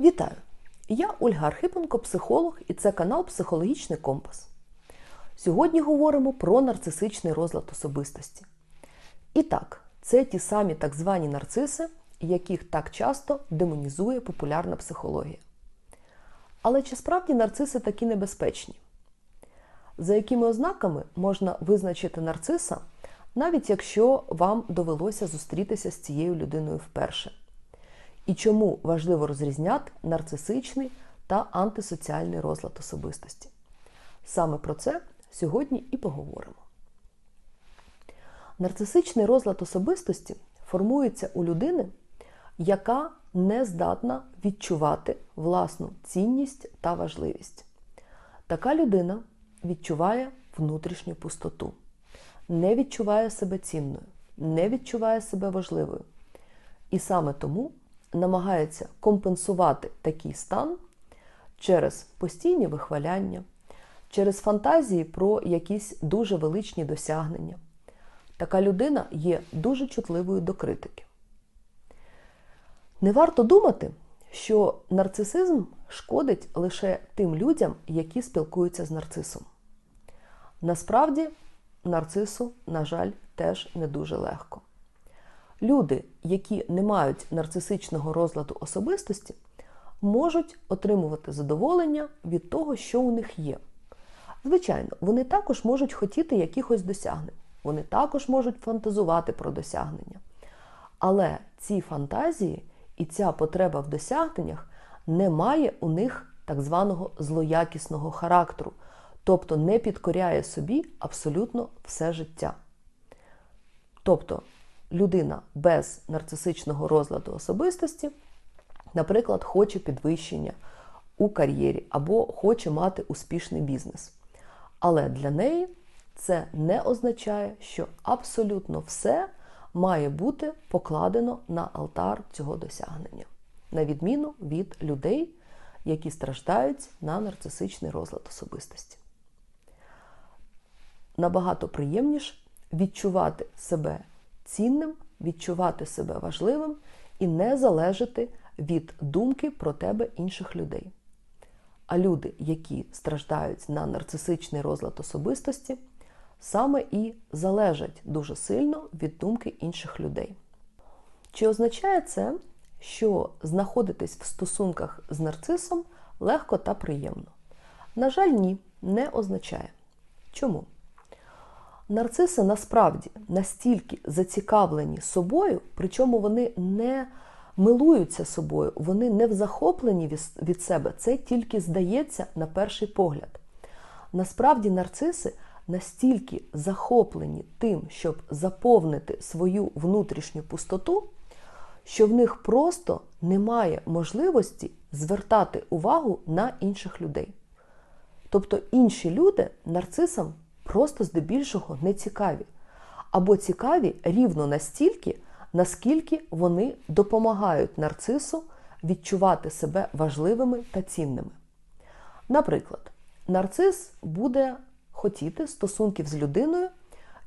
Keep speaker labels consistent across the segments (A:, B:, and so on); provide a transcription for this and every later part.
A: Вітаю! Я Ольга Архипенко, психолог, і це канал Психологічний Компас. Сьогодні говоримо про нарцисичний розлад особистості. І так, це ті самі так звані нарциси, яких так часто демонізує популярна психологія. Але чи справді нарциси такі небезпечні? За якими ознаками можна визначити нарциса, навіть якщо вам довелося зустрітися з цією людиною вперше? І чому важливо розрізняти нарцисичний та антисоціальний розлад особистості? Саме про це сьогодні і поговоримо. Нарцисичний розлад особистості формується у людини, яка не здатна відчувати власну цінність та важливість. Така людина відчуває внутрішню пустоту, не відчуває себе цінною, не відчуває себе важливою. І саме тому намагається компенсувати такий стан через постійні вихваляння, через фантазії про якісь дуже величні досягнення. Така людина є дуже чутливою до критики. Не варто думати, що нарцисизм шкодить лише тим людям, які спілкуються з нарцисом. Насправді, нарцису, на жаль, теж не дуже легко. Люди, які не мають нарцисичного розладу особистості, можуть отримувати задоволення від того, що у них є. Звичайно, вони також можуть хотіти якихось досягнень, вони також можуть фантазувати про досягнення. Але ці фантазії і ця потреба в досягненнях не має у них так званого злоякісного характеру, тобто не підкоряє собі абсолютно все життя. Тобто людина без нарцисичного розладу особистості, наприклад, хоче підвищення у кар'єрі або хоче мати успішний бізнес. Але для неї це не означає, що абсолютно все має бути покладено на алтар цього досягнення, на відміну від людей, які страждають на нарцисичний розлад особистості. Набагато приємніше відчувати себе цінним, відчувати себе важливим і не залежати від думки про тебе інших людей. А люди, які страждають на нарцисичний розлад особистості, саме і залежать дуже сильно від думки інших людей. Чи означає це, що знаходитись в стосунках з нарцисом легко та приємно? На жаль, ні, не означає. Чому? Нарциси насправді настільки зацікавлені собою, причому вони не милуються собою, вони не в захопленні від себе. Це тільки здається на перший погляд. Насправді, нарциси настільки захоплені тим, щоб заповнити свою внутрішню пустоту, що в них просто немає можливості звертати увагу на інших людей. Тобто інші люди нарцисам просто здебільшого не цікаві. Або цікаві рівно настільки, наскільки вони допомагають нарцису відчувати себе важливими та цінними. Наприклад, нарцис буде хотіти стосунків з людиною,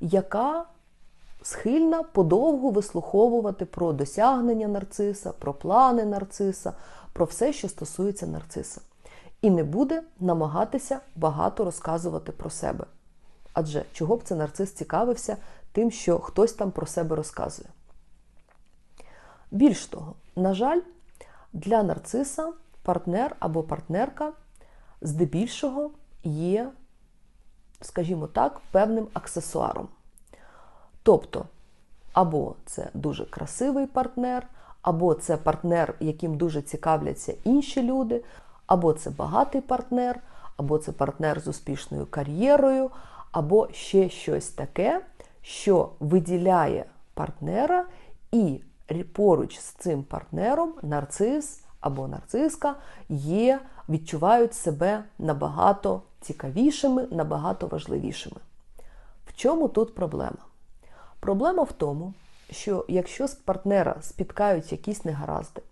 A: яка схильна подовгу вислуховувати про досягнення нарциса, про плани нарциса, про все, що стосується нарциса. І не буде намагатися багато розказувати про себе. Адже чого б це нарцис цікавився тим, що хтось там про себе розказує. Більш того, на жаль, для нарциса партнер або партнерка здебільшого є, скажімо так, певним аксесуаром. Тобто, або це дуже красивий партнер, або це партнер, яким дуже цікавляться інші люди, або це багатий партнер, або це партнер з успішною кар'єрою, або ще щось таке, що виділяє партнера, і поруч з цим партнером нарцис або нарциска є, відчувають себе набагато цікавішими, набагато важливішими. В чому тут проблема? Проблема в тому, що якщо з партнера спіткають якісь негаразди,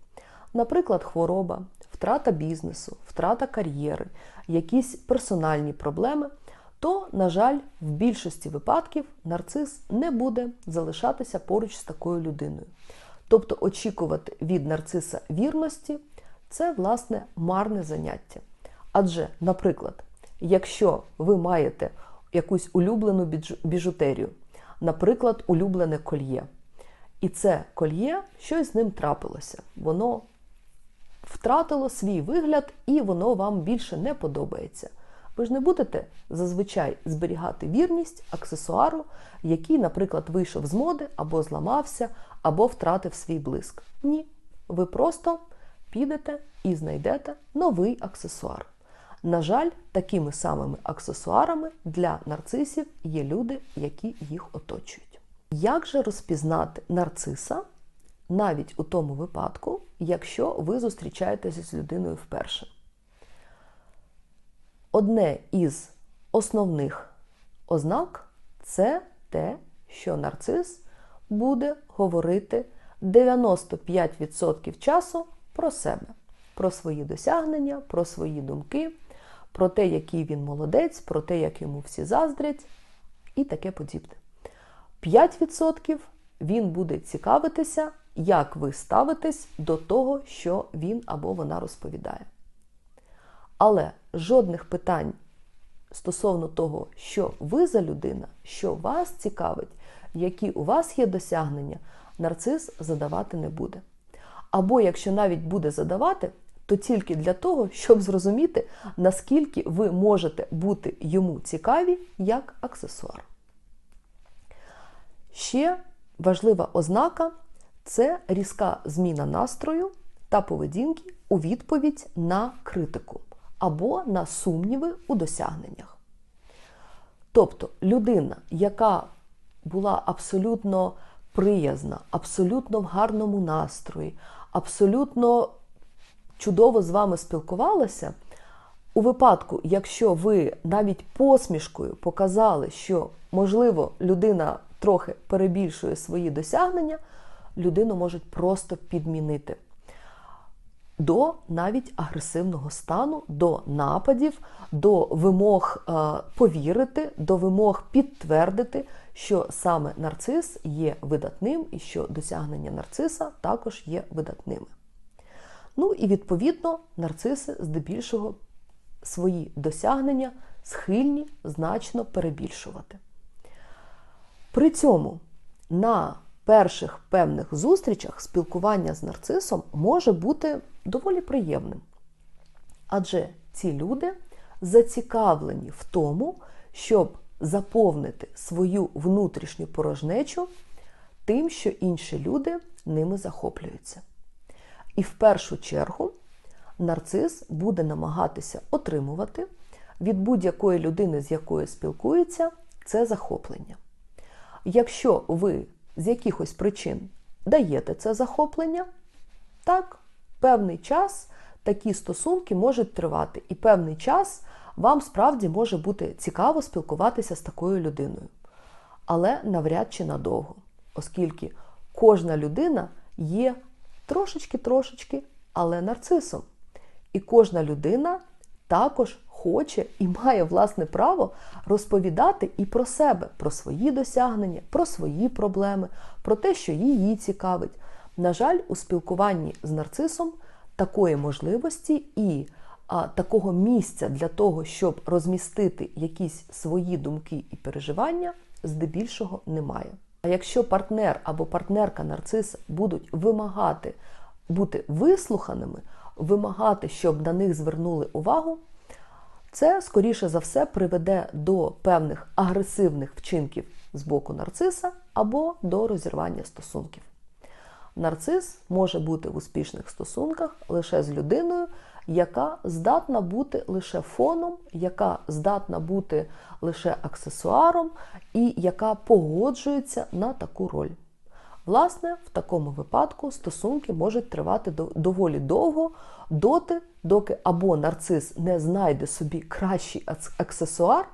A: наприклад, хвороба, втрата бізнесу, втрата кар'єри, якісь персональні проблеми, то, на жаль, в більшості випадків нарцис не буде залишатися поруч з такою людиною. Тобто очікувати від нарциса вірності це власне марне заняття. Адже, наприклад, якщо ви маєте якусь улюблену біжутерію, наприклад, улюблене кольє, і це кольє щось з ним трапилося, воно втратило свій вигляд і воно вам більше не подобається. Ви ж не будете зазвичай зберігати вірність аксесуару, який, наприклад, вийшов з моди, або зламався, або втратив свій блиск. Ні. Ви просто підете і знайдете новий аксесуар. На жаль, такими самими аксесуарами для нарцисів є люди, які їх оточують. Як же розпізнати нарциса навіть у тому випадку, якщо ви зустрічаєтеся з людиною вперше? Одне із основних ознак це те, що нарцис буде говорити 95% часу про себе, про свої досягнення, про свої думки, про те, який він молодець, про те, як йому всі заздрять, і таке подібне. 5% він буде цікавитися, як ви ставитесь до того, що він або вона розповідає. Але жодних питань стосовно того, що ви за людина, що вас цікавить, які у вас є досягнення, нарцис задавати не буде. Або якщо навіть буде задавати, то тільки для того, щоб зрозуміти, наскільки ви можете бути йому цікаві як аксесуар. Ще важлива ознака це різка зміна настрою та поведінки у відповідь на критику або на сумніви у досягненнях. Тобто людина, яка була абсолютно приязна, абсолютно в гарному настрої, абсолютно чудово з вами спілкувалася, у випадку, якщо ви навіть посмішкою показали, що, можливо, людина трохи перебільшує свої досягнення, людину можуть просто підмінити до навіть агресивного стану, до нападів, до вимог е, повірити, до вимог підтвердити, що саме нарцис є видатним і що досягнення нарциса також є видатними. Ну і відповідно нарциси здебільшого свої досягнення схильні значно перебільшувати. При цьому на перших певних зустрічах спілкування з нарцисом може бути доволі приємним. Адже ці люди зацікавлені в тому, щоб заповнити свою внутрішню порожнечу тим, що інші люди ними захоплюються. І в першу чергу нарцис буде намагатися отримувати від будь-якої людини, з якою спілкується, це захоплення. Якщо ви з якихось причин даєте це захоплення, так, певний час такі стосунки можуть тривати, і певний час вам справді може бути цікаво спілкуватися з такою людиною. Але навряд чи надовго, оскільки кожна людина є трошечки-трошечки, але нарцисом. І кожна людина також хоче і має власне право розповідати і про себе, про свої досягнення, про свої проблеми, про те, що її цікавить. На жаль, у спілкуванні з нарцисом такої можливості і а, такого місця для того, щоб розмістити якісь свої думки і переживання, здебільшого немає. А якщо партнер або партнерка нарциса будуть вимагати бути вислуханими, вимагати, щоб на них звернули увагу, це, скоріше за все, приведе до певних агресивних вчинків з боку нарциса або до розірвання стосунків. Нарцис може бути в успішних стосунках лише з людиною, яка здатна бути лише фоном, яка здатна бути лише аксесуаром і яка погоджується на таку роль. Власне, в такому випадку стосунки можуть тривати доволі довго, доти, доки або нарцис не знайде собі кращий аксесуар,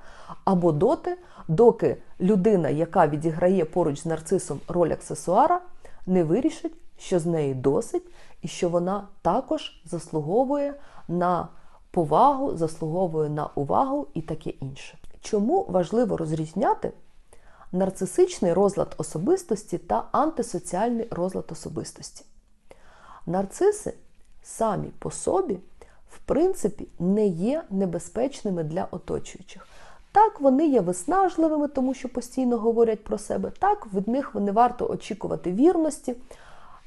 A: або доти, доки людина, яка відіграє поруч з нарцисом роль аксесуара, не вирішить, що з неї досить, і що вона також заслуговує на повагу, заслуговує на увагу і таке інше. Чому важливо розрізняти нарцисичний розлад особистості та антисоціальний розлад особистості? Нарциси самі по собі, в принципі, не є небезпечними для оточуючих. Так, вони є виснажливими, тому що постійно говорять про себе. Так, від них не варто очікувати вірності.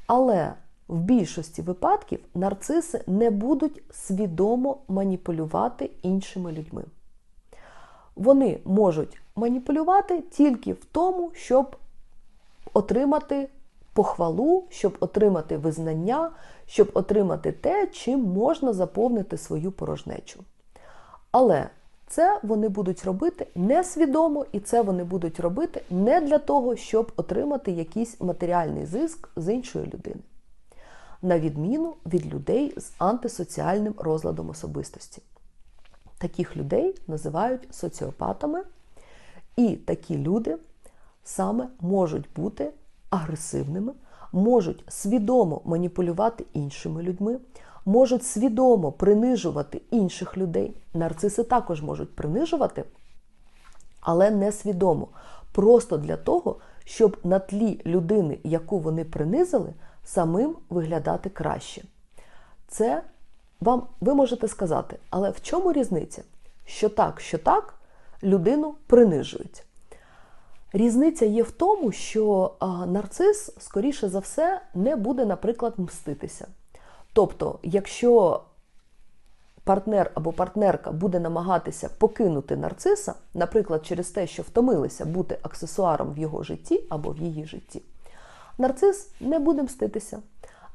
A: Але в більшості випадків нарциси не будуть свідомо маніпулювати іншими людьми. Вони можуть маніпулювати тільки в тому, щоб отримати похвалу, щоб отримати визнання, щоб отримати те, чим можна заповнити свою порожнечу. Але це вони будуть робити несвідомо, і це вони будуть робити не для того, щоб отримати якийсь матеріальний зиск з іншої людини. На відміну від людей з антисоціальним розладом особистості. Таких людей називають соціопатами, і такі люди саме можуть бути агресивними, можуть свідомо маніпулювати іншими людьми, можуть свідомо принижувати інших людей. Нарциси також можуть принижувати, але не свідомо. Просто для того, щоб на тлі людини, яку вони принизили, самим виглядати краще. Це вам ви можете сказати, але в чому різниця? Що так, що так, людину принижують. Різниця є в тому, що нарцис, скоріше за все, не буде, наприклад, мститися. Тобто, якщо партнер або партнерка буде намагатися покинути нарциса, наприклад, через те, що втомилися бути аксесуаром в його житті або в її житті, нарцис не буде мститися.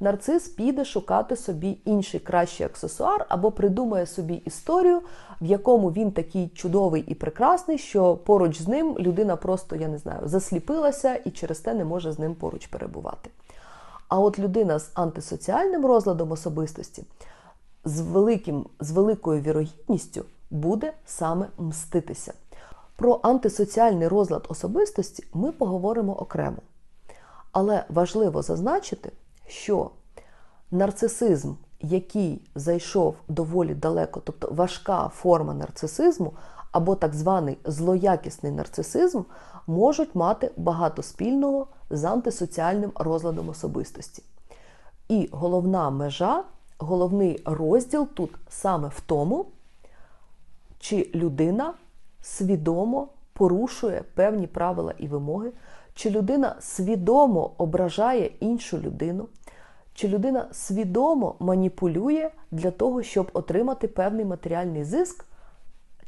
A: Нарцис піде шукати собі інший кращий аксесуар або придумає собі історію, в якому він такий чудовий і прекрасний, що поруч з ним людина просто, я не знаю, засліпилася і через те не може з ним поруч перебувати. А от людина з антисоціальним розладом особистості з великим, з великою вірогідністю буде саме мститися. Про антисоціальний розлад особистості ми поговоримо окремо. Але важливо зазначити, що нарцисизм, який зайшов доволі далеко, тобто важка форма нарцисизму, або так званий злоякісний нарцисизм, можуть мати багато спільного з антисоціальним розладом особистості. І головна межа, головний розділ тут саме в тому, чи людина свідомо порушує певні правила і вимоги, чи людина свідомо ображає іншу людину, чи людина свідомо маніпулює для того, щоб отримати певний матеріальний зиск,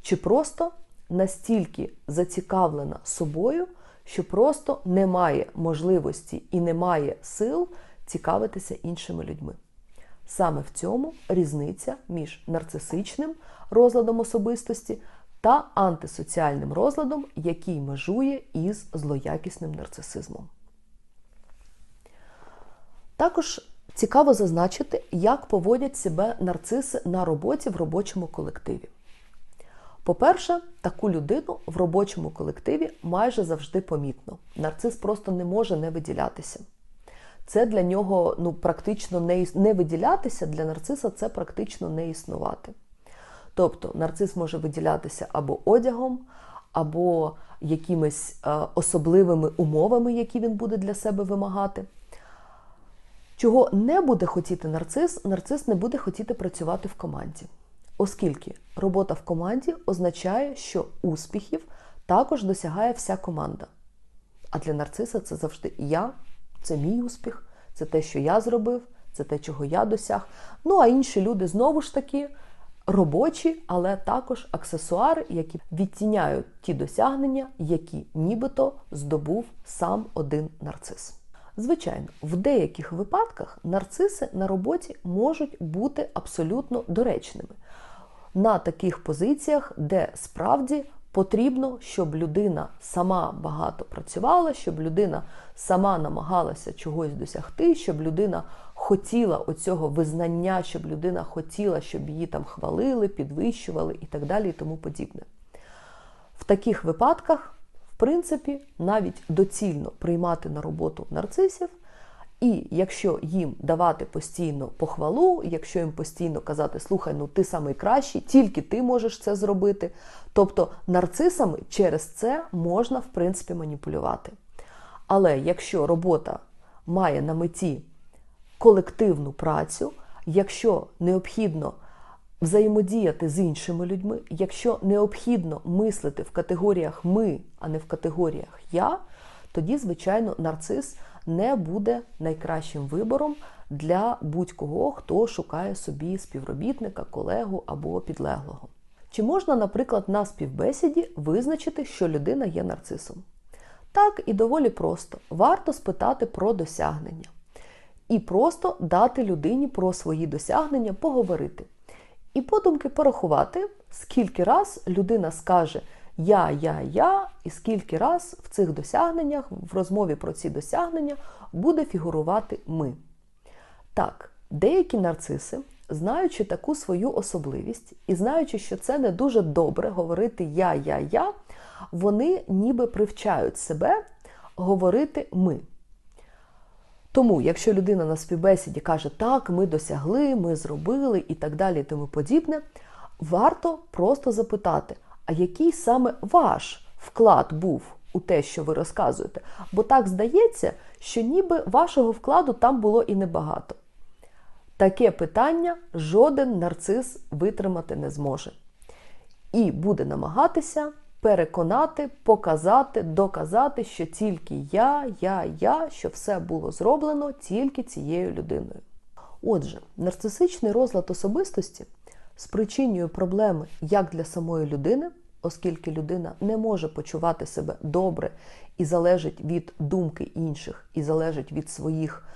A: чи просто настільки зацікавлена собою, що просто немає можливості і немає сил цікавитися іншими людьми. Саме в цьому різниця між нарцисичним розладом особистості та антисоціальним розладом, який межує із злоякісним нарцисизмом. Також цікаво зазначити, як поводять себе нарциси на роботі в робочому колективі. По-перше, таку людину в робочому колективі майже завжди помітно. Нарцис просто не може не виділятися. Це для нього ну, практично не не виділятися, для нарциса це практично не існувати. Тобто нарцис може виділятися або одягом, або якимись е, особливими умовами, які він буде для себе вимагати. Чого не буде хотіти нарцис, нарцис не буде хотіти працювати в команді. Оскільки робота в команді означає, що успіхів також досягає вся команда. А для нарциса це завжди я, це мій успіх, це те, що я зробив, це те, чого я досяг. Ну а інші люди знову ж таки робочі, але також аксесуари, які відтіняють ті досягнення, які нібито здобув сам один нарцис. Звичайно, в деяких випадках нарциси на роботі можуть бути абсолютно доречними. На таких позиціях, де справді потрібно, щоб людина сама багато працювала, щоб людина сама намагалася чогось досягти, щоб людина хотіла оцього визнання, щоб людина хотіла, щоб її там хвалили, підвищували і так далі, і тому подібне. В таких випадках, в принципі, навіть доцільно приймати на роботу нарцисів. І якщо їм давати постійно похвалу, якщо їм постійно казати, слухай, ну ти найкращий, тільки ти можеш це зробити. Тобто нарцисами через це можна, в принципі, маніпулювати. Але якщо робота має на меті колективну працю, якщо необхідно взаємодіяти з іншими людьми, якщо необхідно мислити в категоріях ми, а не в категоріях я, тоді, звичайно, нарцис не буде найкращим вибором для будь-кого, хто шукає собі співробітника, колегу або підлеглого. Чи можна, наприклад, на співбесіді визначити, що людина є нарцисом? Так і доволі просто. Варто спитати про досягнення. І просто дати людині про свої досягнення поговорити. І подумки порахувати, скільки раз людина скаже Я, я, я, і скільки раз в цих досягненнях, в розмові про ці досягнення буде фігурувати ми. Так, деякі нарциси, знаючи таку свою особливість і знаючи, що це не дуже добре говорити я, я, я, вони ніби привчають себе говорити ми. Тому, якщо людина на співбесіді каже, так, ми досягли, ми зробили і так далі, і тому подібне, варто просто запитати, а який саме ваш вклад був у те, що ви розказуєте? Бо так здається, що ніби вашого вкладу там було і небагато. Таке питання жоден нарцис витримати не зможе. І буде намагатися переконати, показати, доказати, що тільки я, я, я, що все було зроблено тільки цією людиною. Отже, нарцисичний розлад особистості спричинює проблеми як для самої людини, оскільки людина не може почувати себе добре і залежить від думки інших, і залежить від своїх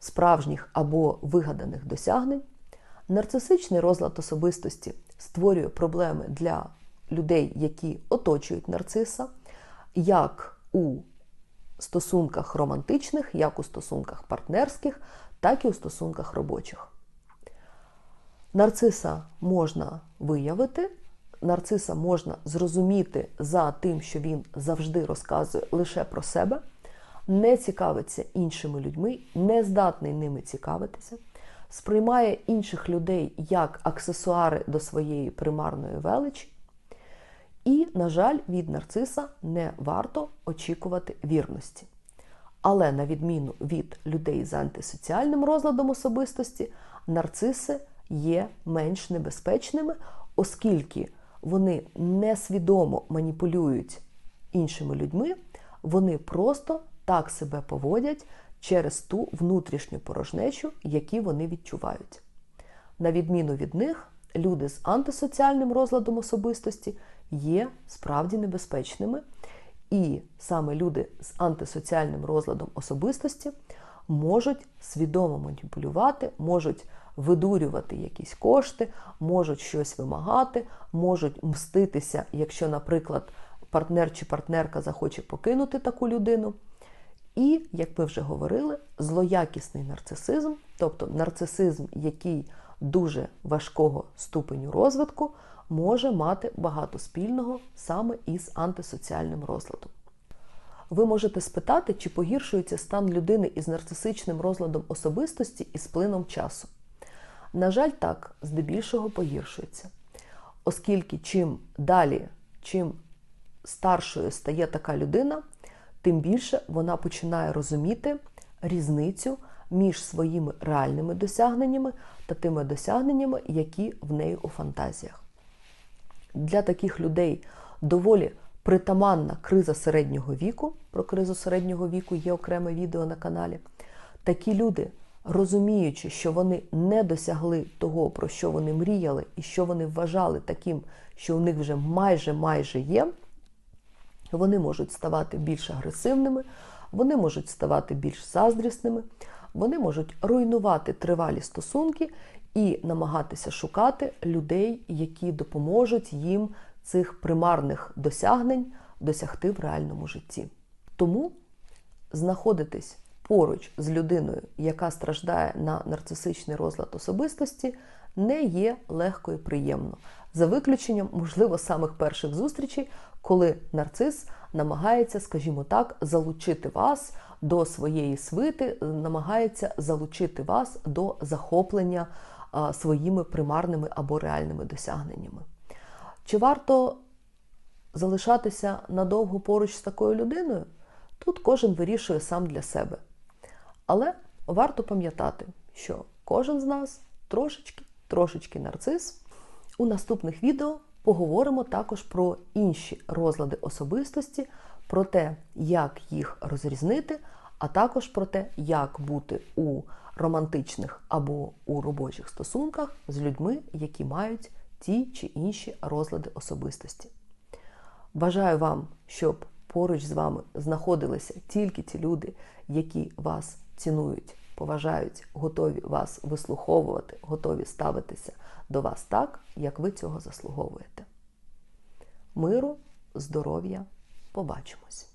A: справжніх або вигаданих досягнень. Нарцисичний розлад особистості створює проблеми для людей, які оточують нарциса, як у стосунках романтичних, як у стосунках партнерських, так і у стосунках робочих. Нарциса можна виявити, нарциса можна зрозуміти за тим, що він завжди розказує лише про себе, не цікавиться іншими людьми, не здатний ними цікавитися, сприймає інших людей як аксесуари до своєї примарної величі. І, на жаль, від нарциса не варто очікувати вірності. Але, на відміну від людей з антисоціальним розладом особистості, нарциси є менш небезпечними, оскільки вони несвідомо маніпулюють іншими людьми, вони просто так себе поводять через ту внутрішню порожнечу, яку вони відчувають. На відміну від них, люди з антисоціальним розладом особистості є справді небезпечними. І саме люди з антисоціальним розладом особистості можуть свідомо маніпулювати, можуть видурювати якісь кошти, можуть щось вимагати, можуть мститися, якщо, наприклад, партнер чи партнерка захоче покинути таку людину. І, як ми вже говорили, злоякісний нарцисизм, тобто нарцисизм, який дуже важкого ступеню розвитку, може мати багато спільного саме із антисоціальним розладом. Ви можете спитати, чи погіршується стан людини із нарцисичним розладом особистості із плином часу. На жаль, так, здебільшого погіршується. Оскільки чим далі, чим старшою стає така людина, тим більше вона починає розуміти різницю між своїми реальними досягненнями та тими досягненнями, які в неї у фантазіях для таких людей доволі притаманна криза середнього віку. Про кризу середнього віку є окреме відео на каналі. Такі люди, розуміючи, що вони не досягли того, про що вони мріяли, і що вони вважали таким, що у них вже майже майже є, вони можуть ставати більш агресивними, вони можуть ставати більш заздрісними, вони можуть руйнувати тривалі стосунки і намагатися шукати людей, які допоможуть їм цих примарних досягнень досягти в реальному житті. Тому знаходитись поруч з людиною, яка страждає на нарцисичний розлад особистості, не є легко і приємно. За виключенням, можливо, самих перших зустрічей, коли нарцис намагається, скажімо так, залучити вас до своєї свити, намагається залучити вас до захоплення своїми примарними або реальними досягненнями. Чи варто залишатися надовго поруч з такою людиною? Тут кожен вирішує сам для себе. Але варто пам'ятати, що кожен з нас трошечки, трошечки нарцис. У наступних відео поговоримо також про інші розлади особистості, про те, як їх розрізнити, а також про те, як бути у романтичних або у робочих стосунках з людьми, які мають ті чи інші розлади особистості. Бажаю вам, щоб поруч з вами знаходилися тільки ті люди, які вас цінують, поважають, готові вас вислуховувати, готові ставитися до вас так, як ви цього заслуговуєте. Миру, здоров'я, побачимось!